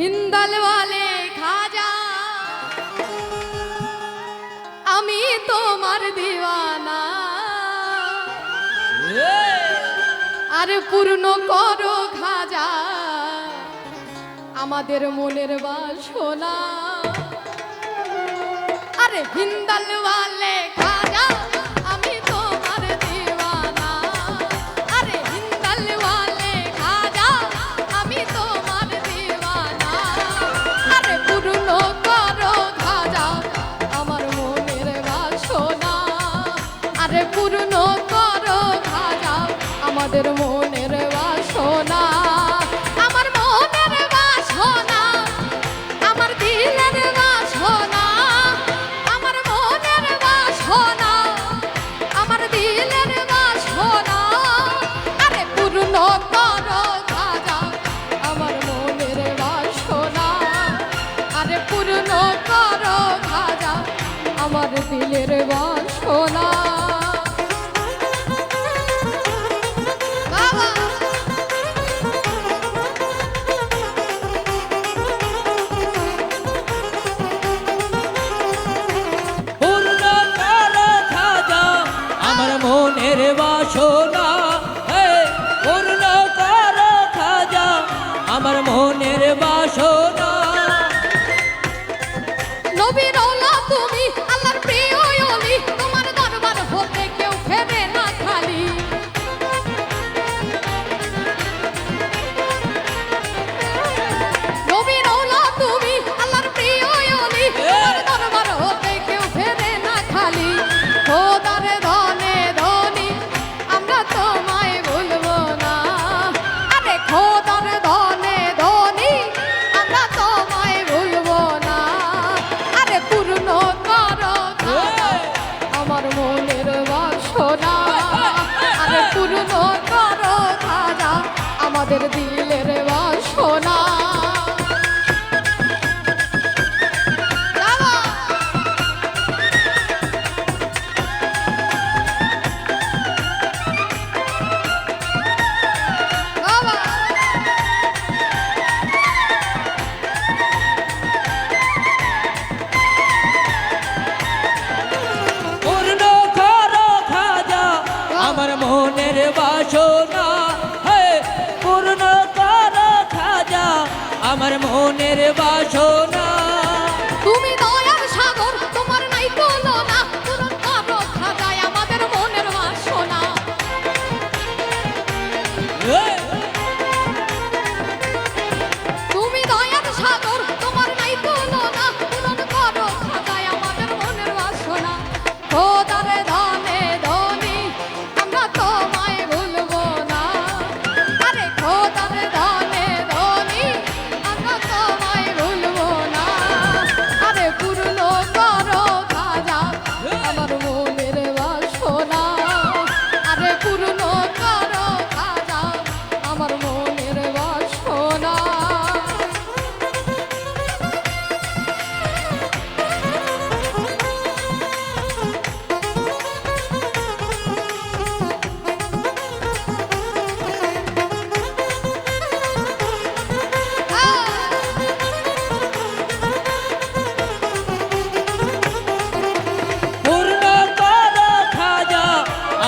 হিন্দাল বলে খাজা। আমি তোমার দিওয়ানা। আরে পূর্ণ করো খাজা। আমাদের মনের বাসনা। আরে হিন্দাল বলে করো খাজা আমাদের মনের বাসনা, আমার মনের বাসনা, আমার দিলের বাসনা, আমার মনের বাসনা, আমার দিলের বাসনা। আরে পূর্ণ করো খাজা আমার মনের বাসনা, আরে পূর্ণ করো খাজা আমার দিলের বাসনা। বাসনা আমাদের দিন আমার মনের বাসনা।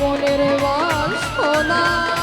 মনের বাসনা।